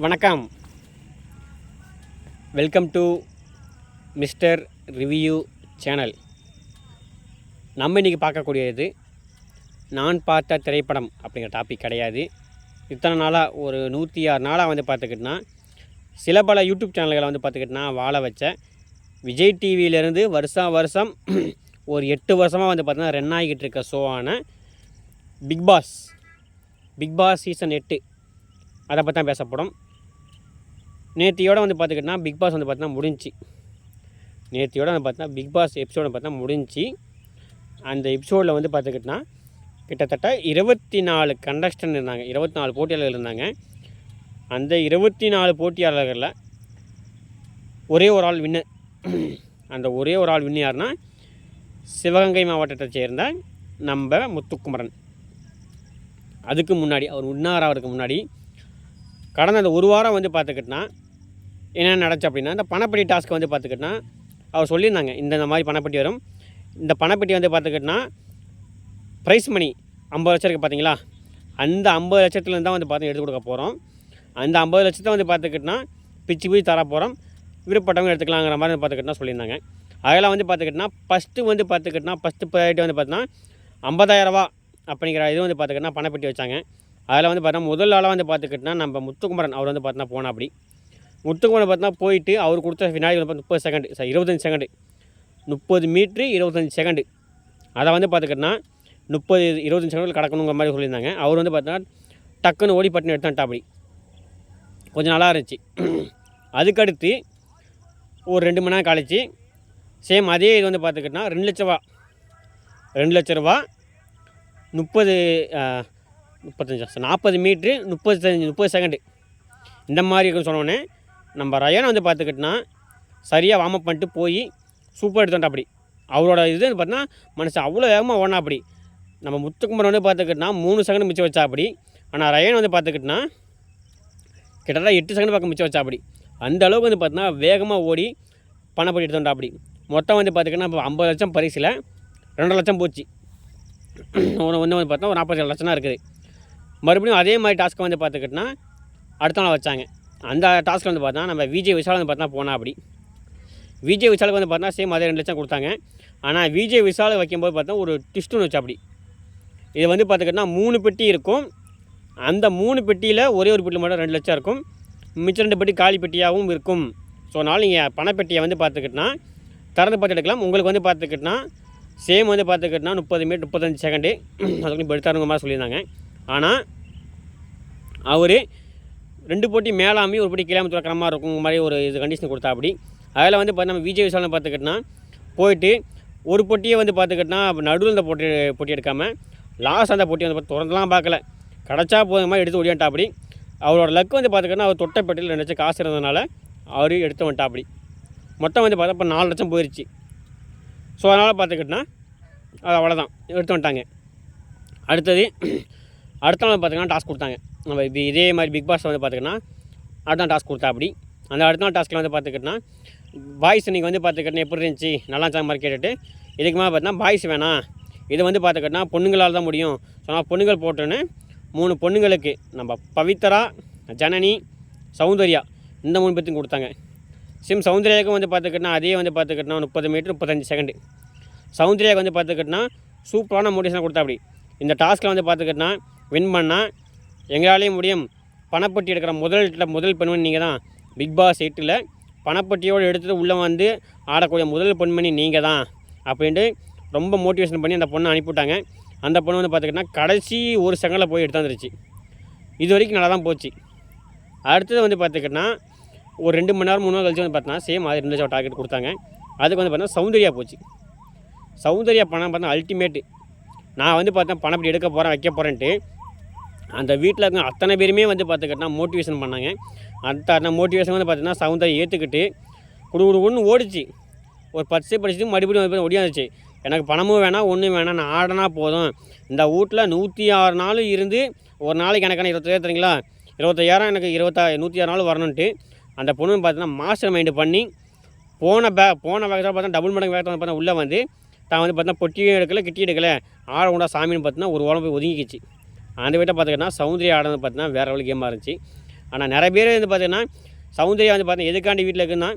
வணக்கம். Welcome to mister review channel நம்ம இன்றைக்கி பார்க்கக்கூடியது நான் பார்த்த திரைப்படம் அப்படிங்கிற டாபிக் கிடையாது. இத்தனை நாளாக ஒரு நூற்றி ஆறு நாளாக வந்து பார்த்துக்கிட்டனா சில பல யூடியூப் சேனல்களை வந்து பார்த்துக்கிட்டனா வாழ வச்ச விஜய் டிவியிலேருந்து வருஷம் வருஷம் ஒரு எட்டு வருஷமாக வந்து பார்த்தீங்கன்னா ரன் ஆகிட்டு இருக்க ஷோவான Bigg Boss Bigg Boss season எட்டு. அதை பற்றி தான் பேசப்படும். நேத்தியோட வந்து பார்த்துக்கிட்டா பிக் பாஸ் வந்து பார்த்தீங்கன்னா முடிஞ்சி. நேத்தியோட வந்து பார்த்தீங்கன்னா பிக் பாஸ் எபிசோடு பார்த்தா முடிஞ்சி. அந்த எபிசோடில் வந்து பார்த்துக்கிட்டா கிட்டத்தட்ட இருபத்தி நாலு கண்டஸ்டன் இருந்தாங்க. இருபத்தி நாலு போட்டியாளர்கள் இருந்தாங்க. அந்த இருபத்தி நாலு போட்டியாளர்களில் ஒரே ஒரு ஆள் வின்னர் அந்த ஒரே ஒரு ஆள் வின்னு யாருன்னா சிவகங்கை மாவட்டத்தை சேர்ந்த நம்ம முத்துக்குமரன். அதுக்கு முன்னாடி அவர் வின்னார் ஆகிறதுக்கு முன்னாடி கடந்த அந்த ஒரு வாரம் வந்து பார்த்துக்கிட்டனா என்ன நடந்துச்சு அப்படின்னா இந்த பணப்பெட்டி டாஸ்க்கு வந்து பார்த்துக்கிட்டனா அவர் சொல்லியிருந்தாங்க இந்த இந்த மாதிரி பணப்பெட்டி வரும். இந்த பணப்பெட்டி வந்து பார்த்துக்கிட்டனா ப்ரைஸ் மணி ஐம்பது லட்சம் இருக்குது பார்த்தீங்களா? அந்த ஐம்பது லட்சத்துலேருந்து தான் வந்து பார்த்து எடுத்து கொடுக்க போகிறோம் அந்த ஐம்பது லட்சத்தை வந்து பார்த்துக்கிட்டனா பிச்சு பிச்சு தர போகிறோம் விருப்பப்பட்டவங்க எடுத்துக்கலாங்கிற மாதிரி வந்து பார்த்துக்கிட்டனா சொல்லியிருந்தாங்க. அதெல்லாம் வந்து பார்த்துக்கிட்டனா ஃபஸ்ட்டு வந்து பார்த்துக்கிட்டனா ஃபஸ்ட்டு ப்ரையாரிட்டி வந்து பார்த்தீங்கன்னா ஐம்பதாயிரரூவா அப்படிங்கிற இது வந்து பார்த்துக்கிட்டனா பணப்பெட்டி வச்சாங்க. அதில் வந்து பார்த்தா முதல் ஆளாக வந்து பார்த்துக்கிட்டனா நம்ம முத்துக்குமரன் அவர் வந்து பார்த்தா போனால் அப்படி முத்துக்குமரன் பார்த்தா போயிட்டு அவர் கொடுத்த வினாடி வந்து முப்பது செகண்ட் சார் இருபத்தஞ்சி செகண்டு முப்பது மீட்ரு இருபத்தஞ்சி செகண்டு அதை வந்து பார்த்துக்கிட்டனா முப்பது இருபத்தஞ்சி செகண்டில் கடக்கணுங்கிற மாதிரி சொல்லியிருந்தாங்க. அவர் வந்து பார்த்தா டக்குன்னு ஓடி பட்டினி எடுத்தான்ட்டா அப்படி கொஞ்சம் நல்லா இருந்துச்சு. அதுக்கடுத்து ஒரு ரெண்டு மணி நேரம் கழிச்சு சேம் அதே இது வந்து பார்த்துக்கிட்டனா ரெண்டு லட்ச ரூபா. ரெண்டு லட்ச ரூபா முப்பது முப்பத்தஞ்சு நாற்பது மீட்ரு முப்பத்தஞ்சு முப்பது செகண்டு இந்த மாதிரி இருக்குன்னு சொன்னோடனே நம்ம ரயானை வந்து பார்த்துக்கிட்டோன்னா சரியாக வார்ம் அப் பண்ணிட்டு போய் சூப்பர் எடுத்தோண்டா அப்படி. அவரோட இது வந்து பார்த்தீங்கன்னா மனுஷன் அவ்வளோ வேகமாக ஓடனா அப்படி. நம்ம முத்துக்குமரன் வந்து பார்த்துக்கிட்டோன்னா மூணு செகண்ட் மிச்சம் வச்சா அப்படி. ஆனால் ரயன் வந்து பார்த்துக்கிட்டோன்னா கிட்டத்தட்ட எட்டு செகண்ட் பக்கம் மிச்சம் வச்சா அப்படி. அந்த அளவுக்கு வந்து பார்த்தீங்கன்னா வேகமாக ஓடி பணப்படி எடுத்துட்டா அப்படி. மொத்தம் வந்து பார்த்துக்கிட்டோன்னா இப்போ ஐம்பது லட்சம் பரிசில் ரெண்டு லட்சம் போச்சு. ஒன்று ஒன்று வந்து பார்த்தா ஒரு நாற்பத்தேழு லட்சம் தான் இருக்குது. மறுபடியும் அதே மாதிரி டாஸ்க்கை வந்து பார்த்துக்கிட்டோன்னா அடுத்த நாள் வச்சாங்க. அந்த டாஸ்க்கில் வந்து பார்த்தா நம்ம விஜய் விஷால் வந்து பார்த்தா போனால் அப்படி. விஜய் விஷாலுக்கு வந்து பார்த்தா சேம் அதே ரெண்டு லட்சம் கொடுத்தாங்க. ஆனால் விஜய் விஷால் வைக்கும்போது பார்த்தா ஒரு டிஸ்ட்டுன்னு வச்சா அப்படி. இது வந்து பார்த்துக்கிட்டோன்னா மூணு பெட்டி இருக்கும். அந்த மூணு பெட்டியில் ஒரே ஒரு பெட்டி மட்டும் ரெண்டு லட்சம் இருக்கும். மிச்சம் ரெண்டு பெட்டி காலி பெட்டியாகவும் இருக்கும். ஸோ அதனால் நீங்கள் பணப்பெட்டியை வந்து பார்த்துக்கிட்டோன்னா திறந்து பார்த்து எடுக்கலாம். உங்களுக்கு வந்து பார்த்துக்கிட்டோன்னா சேம் வந்து பார்த்துக்கிட்டோன்னா முப்பது மினிட் முப்பத்தஞ்சு செகண்டு அதுக்கு இப்போ எடுத்தாருங்க மாதிரி சொல்லியிருந்தாங்க. ஆனால் அவர் ரெண்டு போட்டி மேலாமே ஒரு போட்டி கீழே துறக்கிற மாதிரி இருக்கும் மாதிரி ஒரு இது கண்டிஷன் கொடுத்தா அப்படி அதில் வந்து பார்த்து நம்ம விஜய் விசாலம் பார்த்துக்கிட்டோன்னா போயிட்டு ஒரு போட்டியை வந்து பார்த்துக்கிட்டோன்னா நடுவில் இந்த போட்டி போட்டி எடுக்காமல் லாஸ்ட் அந்த பொட்டி வந்து பார்த்து திறந்துலாம் பார்க்கல கிடச்சா போதும் மாதிரி எடுத்து ஒடியான்ட்டா அப்படி அவரோட லக் வந்து பார்த்துக்கிட்டனா அவர் தொட்ட பெட்டியில் ரெண்டு லட்சம் காசு இருந்ததுனால அவர் எடுத்து வந்துட்டா அப்படி மொத்தம் வந்து பார்த்தா இப்போ நாலு லட்சம் போயிடுச்சு ஸோ அதனால் பார்த்துக்கிட்டோன்னா அது அவ்வளோதான் எடுத்து வந்துட்டாங்க. அடுத்தது அடுத்த நாள் பார்த்திங்கன்னா டாஸ்க் கொடுத்தாங்க. நம்ம இப்போ இதே மாதிரி பிக் பாஸ் வந்து பார்த்திங்கன்னா அடுத்த நாள் டாஸ்க் கொடுத்தா அப்படி. அந்த அடுத்த நாள் டாஸ்க்கில் வந்து பார்த்துக்கிட்டோன்னா பாய்ஸ் இன்றைக்கி வந்து பார்த்துக்கிட்டனா எப்படி இருந்துச்சு? நல்லா இருந்துச்சா மாதிரி கேட்டுட்டு இதுக்கு மேலே பார்த்தீங்கன்னா பாய்ஸ் வேணாம். இது வந்து பார்த்துக்கிட்டோன்னா பொண்ணுங்களால் தான் முடியும். சொன்னால் பொண்ணுங்கள் போட்டோன்னு மூணு பொண்ணுங்களுக்கு நம்ம பவித்ரா ஜனனி சௌந்தர்யா இந்த மூணு பேர்த்தையும் கொடுத்தாங்க. சிம் சௌந்தர்யாவுக்கும் வந்து பார்த்துக்கிட்டனா அதே வந்து பார்த்துக்கிட்டனா முப்பது மீட்டர் முப்பத்தஞ்சு செகண்டு சௌந்தர்யாவுக்கு வந்து பார்த்துக்கிட்டனா சூப்பரான மோட்டிவேஷன் கொடுத்தா அப்படி. இந்த டாஸ்க்கில் வந்து பார்த்துக்கிட்டனா வின் பண்ணால் எங்களாலேயும் முடியும். பணப்பட்டி எடுக்கிற முதல் முதல் பெண்மணி நீங்கள் தான். பிக் பாஸ் எயிட்டில் பணப்பட்டியோடு எடுத்துகிட்டு உள்ளே வந்து ஆடக்கூடிய முதல் பெண்மணி நீங்கள் தான். அப்படின்ட்டு ரொம்ப மோட்டிவேஷன் பண்ணி அந்த பொண்ணை அனுப்பிவிட்டாங்க. அந்த பொண்ணு வந்து பார்த்துக்கிட்டனா கடைசி ஒரு செகண்டில் போய் எடுத்தாந்துருச்சு இது வரைக்கும் நல்லா தான் போச்சு. அடுத்தது வந்து பார்த்துக்கிட்டனா ஒரு ரெண்டு மணி நேரம் மூணு நாள் கழிச்சு வந்து பார்த்தோன்னா சேம் அது ரெண்டு லட்சம் டார்கெட் கொடுத்தாங்க. அதுக்கு வந்து பார்த்தா சௌந்தர்யா போச்சு. சௌந்தர்யா பணம் பார்த்தா அல்டிமேட்டு நான் வந்து பார்த்தேன் பணம் இப்படி எடுக்க போகிறேன் வைக்க போகிறேன்ட்டு அந்த வீட்டில் இருக்க அத்தனை பேருமே வந்து பார்த்துக்கிட்டா மோட்டிவேஷன் பண்ணாங்க. அந்த மோட்டிவேஷன் வந்து பார்த்தீங்கன்னா சவுந்தரை ஏற்றுக்கிட்டு குடு குடு ஒன்று ஓடிச்சு. ஒரு பச்சை படிச்சுட்டு மறுபடியும் ஒடியாந்துச்சு எனக்கு பணமும் வேணாம் ஒன்றும் வேணாம் நான் ஆடனா போதும். இந்த வீட்டில் நூற்றி ஆறு நாள் இருந்து ஒரு நாளைக்கு எனக்கான இருபத்தாயிரம் தரீங்களா இருபத்தையாயிரம் எனக்கு இருபத்தா நூற்றி ஆறு நாள் வரணுன்ட்டு அந்த பொண்ணு பார்த்தீங்கன்னா மாஸ்டர் மைண்டு பண்ணி போன பே போன வேகத்தில் பார்த்தா டபுள் மடங்கு வேகத்தில் பார்த்தா உள்ளே வந்து தான் வந்து பார்த்தா பொட்டியும் எடுக்கல கிட்டி எடுக்கல. ஆட உண்டா சாமின்னு பார்த்தீங்கன்னா ஒரு உடம்பு போய் ஒதுங்கிக்கிச்சு. அந்த வீட்டை பார்த்துக்கிட்டா சௌந்தர்யா ஆடுறது பார்த்தீங்கன்னா வேறு லெவல் கேமாக இருந்துச்சு. ஆனால் நிறைய பேர் வந்து பார்த்தீங்கன்னா சௌந்தர்யா வந்து பார்த்தீங்கன்னா எதுக்காண்டி வீட்டில் இருக்குன்னா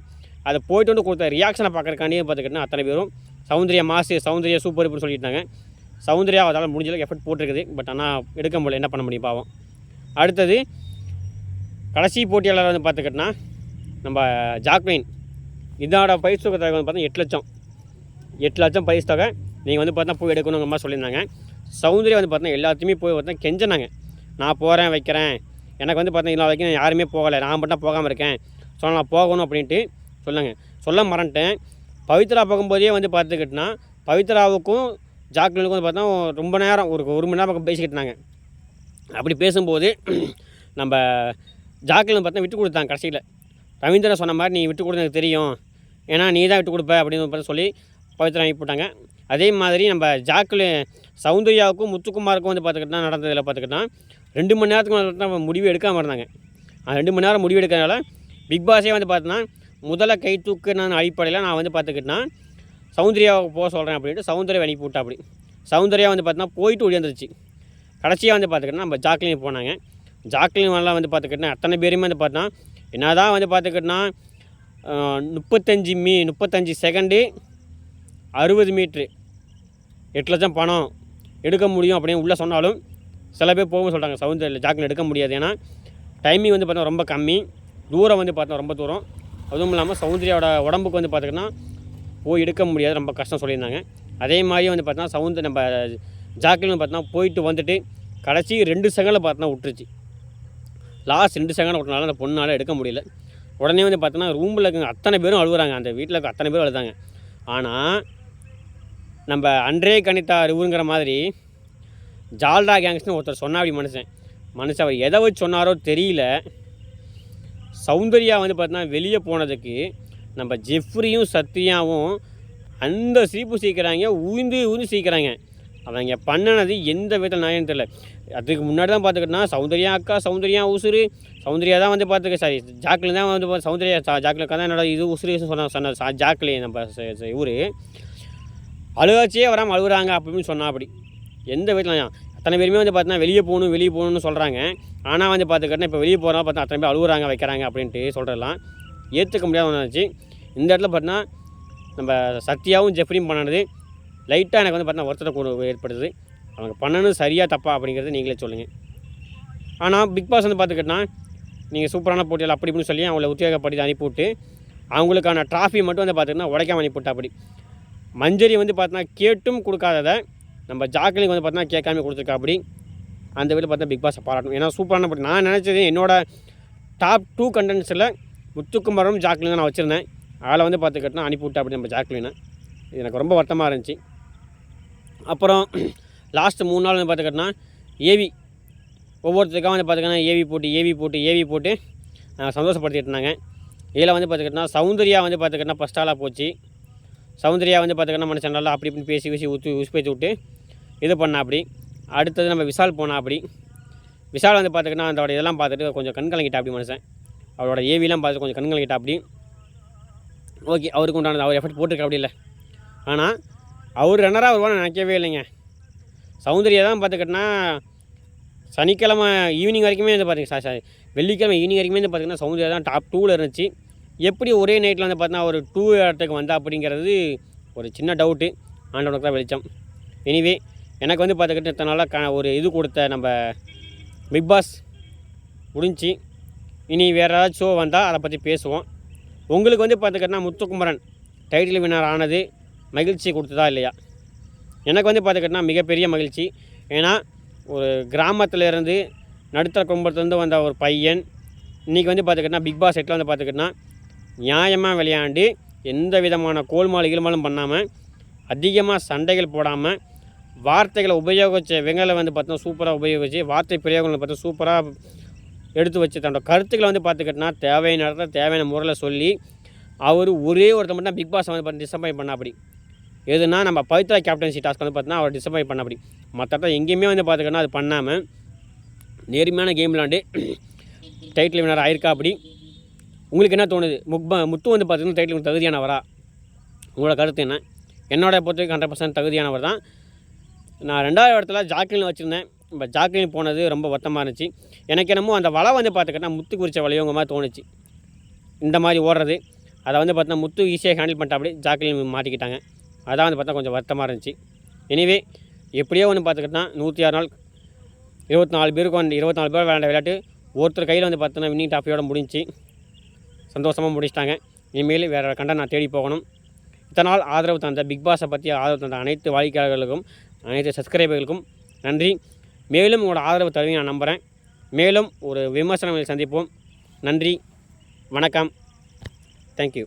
அதை போயிட்டு வந்து கொடுத்த ரியாக்ஷனை பார்க்கறக்காண்டியே பார்த்துக்கிட்டோம்னா அத்தனை பேரும் சௌந்தர்யா மாசு சௌந்தர்யா சூப்பர் இப்படின்னு சொல்லிட்டாங்க சௌந்தர்யா அதால் முடிஞ்ச அளவுக்கு எஃபர்ட் போட்டிருக்குது. பட் ஆனால் எடுக்க முடியல. என்ன பண்ண முடியும் பாவம். அடுத்தது கடைசி போட்டியாளர் வந்து பார்த்துக்கிட்டோன்னா நம்ம ஜாக்லின் இதோட பரிசு தொகை வந்து பார்த்தீங்கன்னா எட்டு லட்சம். எட்டு லட்சம் பரிசு தொகை. நீங்கள் வந்து பார்த்தா போய் எடுக்கணுங்கிற மாதிரி சொல்லியிருந்தாங்க. சௌந்தர்யா வந்து பார்த்தீங்கன்னா எல்லாத்தையுமே போய் பார்த்தா கெஞ்சினாங்க. நான் போகிறேன் வைக்கிறேன். எனக்கு வந்து பார்த்தீங்கன்னா வரைக்கும் வரைக்கும் யாருமே போகலை. நான் மட்டும் போகாமல் இருக்கேன். ஸோ நான் போகணும் அப்படின்ட்டு சொல்லுங்க சொல்ல மறந்துட்டேன். பவித்ரா போகும்போதே வந்து பார்த்துக்கிட்டோன்னா பவித்ராவுக்கும் ஜாக்லினுக்கும் வந்து பார்த்தா ரொம்ப நேரம் ஒரு ஒரு மணி நேரம் பக்கம் பேசிக்கிட்டு இருந்தாங்க. அப்படி பேசும்போது நம்ம ஜாக்லின் பார்த்தா விட்டு கொடுத்தாங்க கடைசியில். ரவீந்திரன் சொன்ன மாதிரி நீ விட்டு கொடுத்து எனக்கு தெரியும். ஏன்னா நீ தான் விட்டு கொடுப்ப. அப்படின்னு பார்த்து சொல்லி பவித்ரா அனுப்பி போட்டாங்க அதே மாதிரி நம்ம ஜாக்கில் சௌந்தர்யாவுக்கும் முத்துக்குமாருக்கும் வந்து பார்த்துக்கிட்டா நடந்ததில் பார்த்துக்கிட்டா. ரெண்டு மணி நேரத்துக்கு தான் முடிவு எடுக்காமல் இருந்தாங்க. அந்த ரெண்டு மணி நேரம் முடிவு எடுக்கிறனால பிக் பாஸே வந்து பார்த்தோன்னா முதல்ல கை தூக்கு நான் அடிப்படையில் நான் வந்து பார்த்துக்கிட்டேன்னா சௌந்தர்யாவை போக சொல்கிறேன் அப்படின்ட்டு சௌந்தர்யா அனுப்பி விட்டா அப்படி சௌந்தர்யா வந்து பார்த்தீங்கன்னா போயிட்டு ஒழியந்துருச்சு கடைசியாக வந்து பார்த்துக்கிட்டா நம்ம ஜாக்லின் போனாங்க. ஜாக்லின் வரலாம் வந்து பார்த்துக்கிட்டா அத்தனை பேருமே வந்து பார்த்தா என்ன தான் வந்து பார்த்துக்கிட்டா முப்பத்தஞ்சு மீ முப்பத்தஞ்சு செகண்டு அறுபது மீட்ரு எட்டு லட்சம் பணம். எடுக்க முடியும் அப்படின்னு உள்ளே சொன்னாலும் சில பேர் போகும் சொல்கிறாங்க சவுந்தர் ஜாக்கில் எடுக்க முடியாது. ஏன்னா டைமிங் வந்து பார்த்தா ரொம்ப கம்மி. தூரம் வந்து பார்த்தோன்னா ரொம்ப தூரம். அதுவும் இல்லாமல் சவுந்தரியோட உடம்புக்கு வந்து பார்த்திங்கன்னா போய் எடுக்க முடியாது ரொம்ப கஷ்டம் சொல்லியிருந்தாங்க. அதே மாதிரி வந்து பார்த்தோன்னா சவுந்தர் நம்ம ஜாக்கில் பார்த்தோன்னா போயிட்டு வந்துட்டு கடைசி ரெண்டு செகண்டில் பார்த்தோன்னா விட்டுருச்சு. லாஸ்ட் ரெண்டு செகண்ட் விட்டனால அந்த பொண்ணால் எடுக்க முடியல. உடனே வந்து பார்த்தோன்னா ரூமில் இருக்க அத்தனை பேரும் அழுகுறாங்க. அந்த வீட்டில் இருக்க அத்தனை பேரும் அழுதாங்க. ஆனால் நம்ம அன்றே கணித்தா அறிவுங்கிற மாதிரி ஜால்டா கேங்ஸ்னு ஒருத்தர் சொன்னா அப்படி மனுஷன். மனுஷன் அவர் எதை வச்சு சொன்னாரோ தெரியல. சௌந்தர்யா வந்து பார்த்தீங்கன்னா வெளியே போனதுக்கு நம்ம ஜெஃப்ரியும் சத்யாவும் அந்த சீப்பு சீக்கிறாங்க உயிந்து உயிந்து சீக்கிறாங்க அவங்க பண்ணினது எந்த விதத்தில் நியாயம் தெரியல. அதுக்கு முன்னாடி தான் பார்த்துக்கிட்டோம்னா சௌந்தர்யா அக்கா சௌந்தர்யா உசுறு. சௌந்தர்யா தான் வந்து பார்த்துக்க சாரி ஜாக்கில் தான் வந்து பார்த்து சௌந்தர்யா ஜாக்கில் அக்கா தான் என்னோட இது உசுறு சொன்ன சொன்னார் ஜாக்கிலே நம்ம இவர். அழுகாச்சியே வராமல் அழுகுறாங்க அப்படின்னு சொன்னா அப்படி. எந்த வீட்டில் அத்தனை பேருமே வந்து பார்த்தீங்கன்னா வெளியே போகணும் வெளியே போகணும்னு சொல்கிறாங்க ஆனால் வந்து பார்த்துக்கிட்டா இப்போ வெளியே போகிறோம் பார்த்தா அத்தனை பேர் அழுகுறாங்க வைக்கிறாங்க அப்படின்ட்டு சொல்கிறதெல்லாம் ஏற்றுக்க முடியாத ஒன்றாச்சு இந்த இடத்துல பார்த்தீங்கன்னா நம்ம சத்யாவும் ஜெஃப்ரியும் பண்ணது. லைட்டாக எனக்கு வந்து பார்த்தீங்கன்னா ஒருத்தரை ஏற்படுது அவங்க பண்ணணும் சரியாக தப்பா அப்படிங்கிறது நீங்களே சொல்லுங்கள் ஆனால் பிக் பாஸ் வந்து பார்த்துக்கிட்டேன்னா நீங்கள் சூப்பரான போட்டியில் அப்படி இப்படின்னு சொல்லி அவங்கள உத்தியோகப்படுத்தி அனுப்பிவிட்டு அவங்களுக்கான ட்ராஃபி மட்டும் வந்து பார்த்துக்கிட்டா உடைக்காம அனுப்பிவிட்டா அப்படி. மஞ்சரி வந்து பார்த்தீங்கன்னா கேட்டும் கொடுக்காததை நம்ம ஜாக்கிலிங் வந்து பார்த்தீங்கன்னா கேட்காம கொடுத்துருக்கா அப்படி அந்த வீட்டில் பார்த்தா பிக் பாஸை பாராட்டணும். ஏன்னா சூப்பரான நான் நினச்சது என்னோடய டாப் டூ கண்டென்ட்ஸில் முத்துக்குமரும் ஜாக்லின் நான் வச்சுருந்தேன். அதில் வந்து பார்த்துக்கிட்டா அனுப்பிவிட்டா அப்படி நம்ம ஜாக்லினை இது எனக்கு ரொம்ப வருத்தமாக இருந்துச்சு. அப்புறம் லாஸ்ட்டு மூணு நாள் வந்து பார்த்துக்கிட்டோன்னா ஏவி ஒவ்வொருத்தருக்காக வந்து பார்த்துக்கிட்டா ஏவி போட்டு ஏவி போட்டு ஏவி போட்டு சந்தோஷப்படுத்திட்டு இருந்தாங்க. இதில் வந்து பார்த்துக்கிட்டோன்னா சௌந்தர்யா வந்து பார்த்துக்கிட்டோன்னா ஃபஸ்ட் ஆளாக போச்சு. சௌந்தர்யா வந்து பார்த்திங்கன்னா மனுஷன் நல்லா அப்படி இப்படின்னு பேசி பேசி ஊற்றி உஸ்பேத்தி விட்டு இது பண்ணா அப்படி. அடுத்தது நம்ம விஷால் போனால் அப்படி. விஷால் வந்து பார்த்துக்கிட்டா அதோட இதெல்லாம் பார்த்துட்டு கொஞ்சம் கண் கலங்கிட்டா அப்படி மனுஷன். அவரோட ஏவிலாம் பார்த்து கொஞ்சம் கண் கலங்கிட்டா அப்படி. ஓகே அவருக்கு உண்டானது அவர் எஃபர்ட் போட்டிருக்க அப்படி இல்லை. ஆனால் அவர் ரன்னராக வருவான்னு நினைக்கவே இல்லைங்க. சௌந்தர்யா தான் பார்த்துக்கிட்டனா சனிக்கிழமை ஈவினிங் வரைக்குமே வந்து பார்த்தீங்க சார் வெள்ளிக்கிழமை ஈவினிங் வரைக்குமே வந்து பார்த்திங்கன்னா சௌந்தர்யா தான் டாப் டூவில் இருந்துச்சு. எப்படி ஒரே நைட்டில் வந்து பார்த்தீங்கன்னா ஒரு டூ இடத்துக்கு வந்தா அப்படிங்கிறது ஒரு சின்ன டவுட்டு ஆண்டவனுக்கு தான் வெளிச்சம். எனிவே எனக்கு வந்து பார்த்துக்கிட்டு இத்தனை நாளாக க ஒரு இது கொடுத்த நம்ம பிக் பாஸ் முடிஞ்சு இனி வேறு ஏதாவது ஷோ வந்தால் அதை பற்றி பேசுவோம். உங்களுக்கு வந்து பார்த்துக்கிட்டனா முத்துக்குமரன் டைட்டில் வினர் ஆனது மகிழ்ச்சி கொடுத்ததா இல்லையா? எனக்கு வந்து பார்த்துக்கிட்டனா மிகப்பெரிய மகிழ்ச்சி. ஏன்னா ஒரு கிராமத்தில் இருந்து நடுத்தர குடும்பத்துலேருந்து வந்த ஒரு பையன் இன்றைக்கி வந்து பார்த்துக்கிட்டனா பிக் பாஸ் செட்டில் வந்து பார்த்துக்கிட்டனா நியாயமாக விளையாண்டு எந்த விதமான கோல்மால் ஈல்மாலும் பண்ணாமல் அதிகமாக சண்டைகள் போடாமல் வார்த்தைகளை உபயோகித்த வெங்கலை வந்து பார்த்தோம்னா சூப்பராக உபயோகித்து வார்த்தை பிரயோகங்களை பார்த்தா சூப்பராக எடுத்து வச்சு தன்னோட கருத்துக்களை வந்து பார்த்துக்கிட்டனா தேவையான இடத்துல தேவையான முறையில் சொல்லி அவர் ஒரே ஒருத்தர் மட்டும் பிக் பாஸ் வந்து பார்த்து டிசப்பாயின் பண்ண அப்படி எதுனா நம்ம பவித்ரா கேப்டன்சி டாஸ்க் வந்து பார்த்தினா அவர் டிசப்பாயின் பண்ண அப்படி மற்ற எங்கேயுமே வந்து பார்த்துக்கிட்டா அது பண்ணாமல் நேர்மையான கேம் விளாண்டு டைட்டில் வினர் ஆயிருக்கா அப்படி உங்களுக்கு என்ன தோணுது? முக்பா முத்து வந்து பார்த்தீங்கன்னா டைட்டில் தகுதியானவரா? உங்களோட கருத்து என்ன? என்னோட பொறுத்தவரைக்கும் ஹண்ட்ரட் பர்சன்ட் தகுதியானவர் தான். நான் ரெண்டாவது இடத்துல ஜாக்கிலின் வச்சுருந்தேன். இப்போ ஜாக்கிலின் போனது ரொம்ப வருத்தமாக இருந்துச்சு. எனக்கு என்னமோ அந்த வலை வந்து பார்த்துக்கிட்டா முத்து குறித்த வலையவங்க மாதிரி தோணுச்சு. இந்த மாதிரி ஓடுறது. அதை வந்து பார்த்தா முத்து ஈஸியாக ஹேண்டில் பண்ணிட்டா அப்படி ஜாக்கிலின் மாட்டிக்கிட்டாங்க. அதான் வந்து பார்த்தா கொஞ்சம் வருத்தமாக இருந்துச்சு. எனிவே எப்படியோ ஒன்று பார்த்துக்கிட்டா நூற்றி ஆறு நாள் இருபத்தி நாலு பேருக்கு வந்து இருபத்தி நாலு பேர் விளையாண்ட விளையாட்டு ஒருத்தர் கையில் வந்து பார்த்தோன்னா வின்னிங் டாஃபியோட முடிஞ்சுச்சு. சந்தோஷமாக முடிச்சிட்டாங்க. இனிமேல் வேறு கண்டம் நான் தேடி போகணும். இத்தனை நாள் ஆதரவு தந்த பிக் பாஸை பற்றி ஆதரவு தந்த அனைத்து வாடிக்கையாளர்களுக்கும் அனைத்து சப்ஸ்கிரைபர்களுக்கும் நன்றி. மேலும் உங்களோட ஆதரவு தருவீங்க நான் நம்புகிறேன் மேலும் ஒரு விமர்சனங்களை சந்திப்போம். நன்றி. வணக்கம். தேங்க்யூ